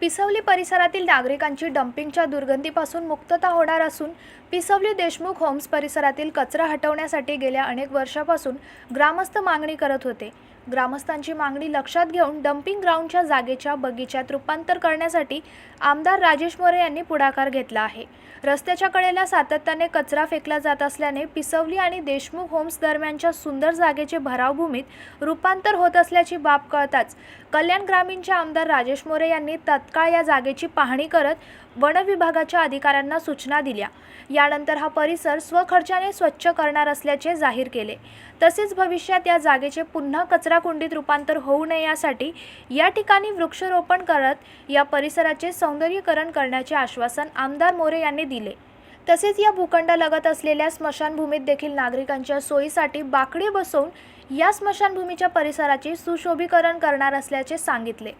पिसवली परिसरातील नागरिकांची डम्पिंगच्या दुर्गंधीपासून मुक्तता होणार असून पिसवली देशमुख होम्स परिसरातील कचरा हटवण्यासाठी गेल्या अनेक वर्षापासून ग्रामस्थ मागणी करत होते. ग्रामस्थांची मागणी लक्षात घेऊन डम्पिंग ग्राउंडच्या जागेच्या बगीच्यात रूपांतर करण्यासाठी आमदार राजेश मोरे यांनी पुढाकार घेतला आहे. रस्त्याच्या कडेला सातत्याने कचरा फेकला जात असल्याने पिसवली आणि देशमुख होम्स दरम्यानच्या सुंदर जागेचे भरावभूमीत रूपांतर होत असल्याची बाब कळताच कल्याण ग्रामीणचे आमदार राजेश मोरे यांनी तत्काळ या जागेची पाहणी करत वनविभागाच्या अधिकाऱ्यांना सूचना दिल्या. यानंतर हा परिसर स्वखर्चाने स्वच्छ करणार असल्याचे जाहीर केले. तसेच भविष्यात या जागेचे पुन्हा कचराकुंडीत रूपांतर होऊ नये यासाठी या ठिकाणी वृक्षारोपण करत या परिसराचे सौंदर्यीकरण करण्याचे आश्वासन आमदार मोरे यांनी दिले. तसेच या भूखंडालगत असलेल्या स्मशानभूमीत देखील नागरिकांच्या सोयीसाठी बाकडे बसवून या स्मशानभूमीच्या परिसराचे सुशोभीकरण करणार असल्याचे सांगितले.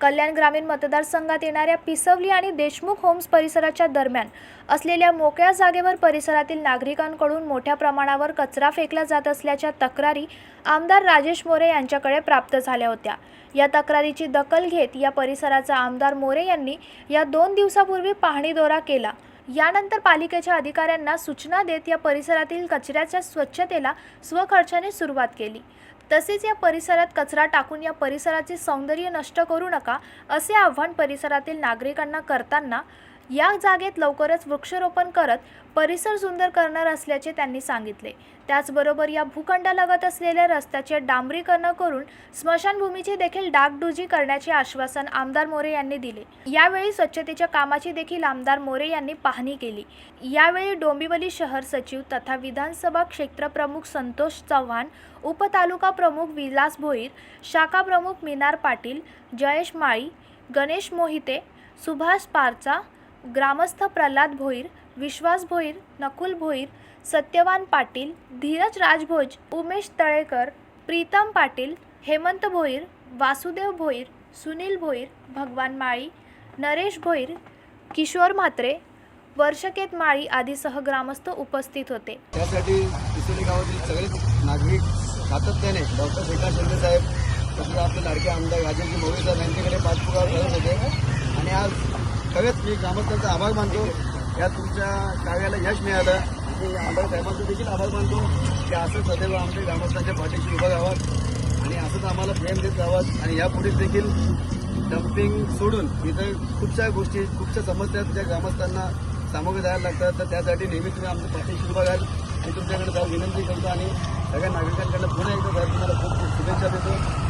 कल्याण ग्रामीण मतदारसंघात येणाऱ्या पिसवली आणि देशमुख होम्स परिसराच्या दरम्यान असलेल्या मोकळ्या जागेवर परिसरातील नागरिकांकडून मोठ्या प्रमाणावर कचरा फेकला जात असल्याच्या तक्रारी आमदार राजेश मोरे यांच्याकडे प्राप्त झाल्या होत्या. या तक्रारीची दखल घेत या परिसराचा आमदार मोरे यांनी या दोन दिवसापूर्वी पाहणी दौरा केला. यानंतर पालिकेच्या अधिकाऱ्यांना सूचना देत या परिसरातील कचऱ्याच्या स्वच्छतेला स्वखर्चाने सुरुवात केली. तसेच या परिसरात कचरा टाकून या परिसराचे सौंदर्य नष्ट करू नका असे आव्हान परिसरातील नागरिकांना करताना या जागेत लवकरच वृक्षारोपण करत परिसर सुंदर करणार असल्याचे त्यांनी सांगितले. त्याचबरोबर या भूखंडालगत असलेल्या रस्त्याचे डांबरीकरण करून स्मशानभूमीची देखील डागडुजी करण्याचे आश्वासन आमदार मोरे यांनी दिले. यावेळी स्वच्छतेच्या कामाची देखील आमदार मोरे यांनी पाहणी केली. यावेळी डोंबिवली शहर सचिव तथा विधानसभा क्षेत्रप्रमुख संतोष चव्हाण उपतालुका प्रमुख विलास भोईर शाखा प्रमुख मिनार पाटील जयेश माळी गणेश मोहिते सुभाष पारचा ग्रामस्थ प्रल्हाद भोईर विश्वास भोईर नकुल भोईर सत्यवान पाटील धीरज राजभोज उमेश तळेकर प्रीतम पाटील हेमंत भोईर वासुदेव भोईर सुनील भोईर भगवान माळी नरेश भोईर किशोर म्हात्रे वर्षकेत माळी आदीसह ग्रामस्थ उपस्थित होते. त्यासाठी पिसोली गावातील सगळेच नागरिक सातत्याने डॉक्टर शेखर शिंदे साहेब तसेच आपले लाडके आमदार राजेशजी मोरे साहेब यांच्याकडे पाठपुरावा करत होते. आणि आज खरंच मी ग्रामस्थांचा आभार मानतो. या तुमच्या कार्याला यश मिळालं. आणि आमदार साहेबांचा देखील आभार मानतो. की असं सदैव आमच्या ग्रामस्थांच्या पाठीशी उभं राहावं. आणि असंच आम्हाला प्रेम देत राहावं. आणि यापुढे देखील डम्पिंग सोडून इतर खूपशा गोष्टी खूपशा समस्या ज्या ग्रामस्थांना सामोरे जायला लागतात तर त्यासाठी नेहमी तुम्ही आमच्या पाठीशी उभा राहाल. मी तुमच्याकडे जाऊन विनंती करतो आणि सगळ्या नागरिकांकडे पुन्हा एकदा साहेब तुम्हाला खूप खूप शुभेच्छा देतो.